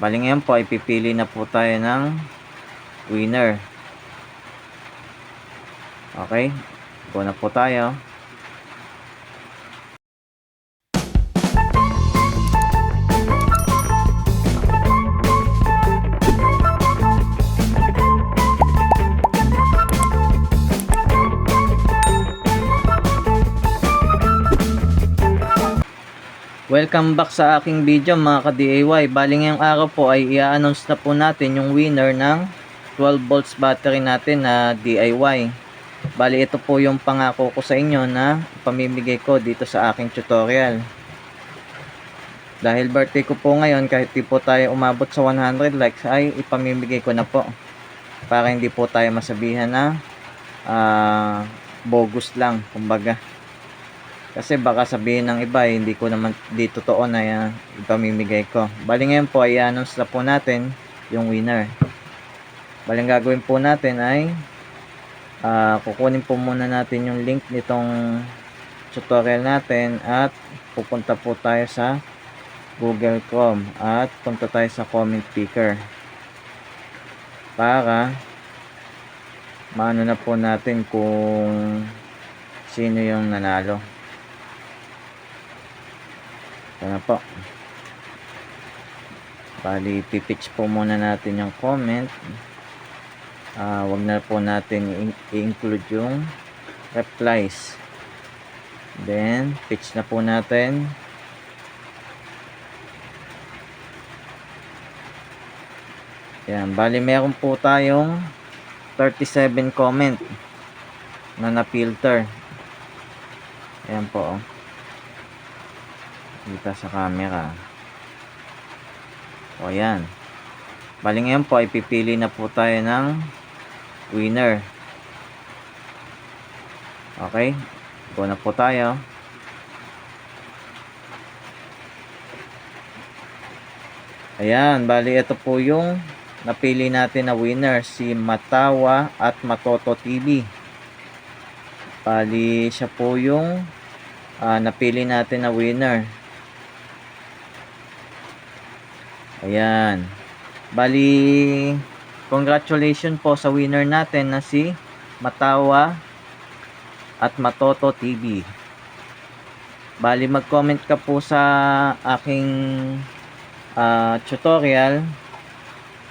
Bali ngayon po ay pipili na po tayo ng winner. Okay? Go na po tayo. Welcome back sa aking video mga ka-DIY. Bali ngayong araw po ay i-announce na po natin yung winner ng 12 volts battery natin na DIY. Bali ito po yung pangako ko sa inyo na pamimigay ko dito sa aking tutorial. Dahil birthday ko po ngayon kahit di po tayo umabot sa 100 likes ay ipamimigay ko na po. Para hindi po tayo masabihan na ah, bogus lang kumbaga. Kasi baka sabihin ng iba, eh, hindi ko naman di totoo na uh, ipamimigay ko. Bali ngayon po, i-announce na po natin yung winner. Bali gagawin po natin ay ah, kukunin po muna natin yung link nitong tutorial natin at pupunta po tayo sa Google Chrome at punta tayo sa comment picker para maano na po natin kung sino yung nanalo. Ito na po. Bali, pipitch po muna natin yung comment. Ah, wag na po natin i-include yung replies. Then, pitch na po natin. Yan, bali meron po tayong 37 comment na na-filter. Ayan po. Oh kita sa camera. O yan bali ngayon po ay pipili na po tayo ng winner. Okay? Go na po tayo. Ayan bali ito po yung napili natin na winner si Matawa at Matoto TV bali siya po yung ah, napili natin na winner Ayan. Bali, congratulations po sa winner natin na si Matawa at Matoto TV. Bali, mag-comment ka po sa aking ah, tutorial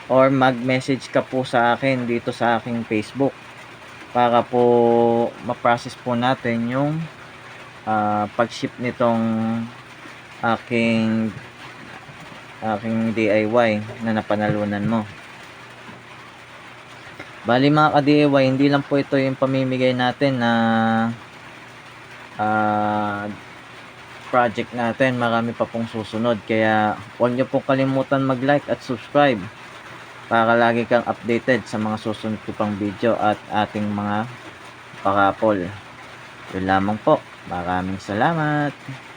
or mag-message ka po sa akin dito sa aking Facebook para po ma-process po natin yung ah, pag-ship nitong aking aking DIY na napanalunan mo. Bali mga ka-DIY, hindi lang po ito yung pamimigay natin na ah, project natin. Marami pa pong susunod. Kaya huwag niyo pong kalimutan mag-like at subscribe para lagi kang updated sa mga susunod ko pang video at ating mga pakapol. Yun lamang po. Maraming salamat.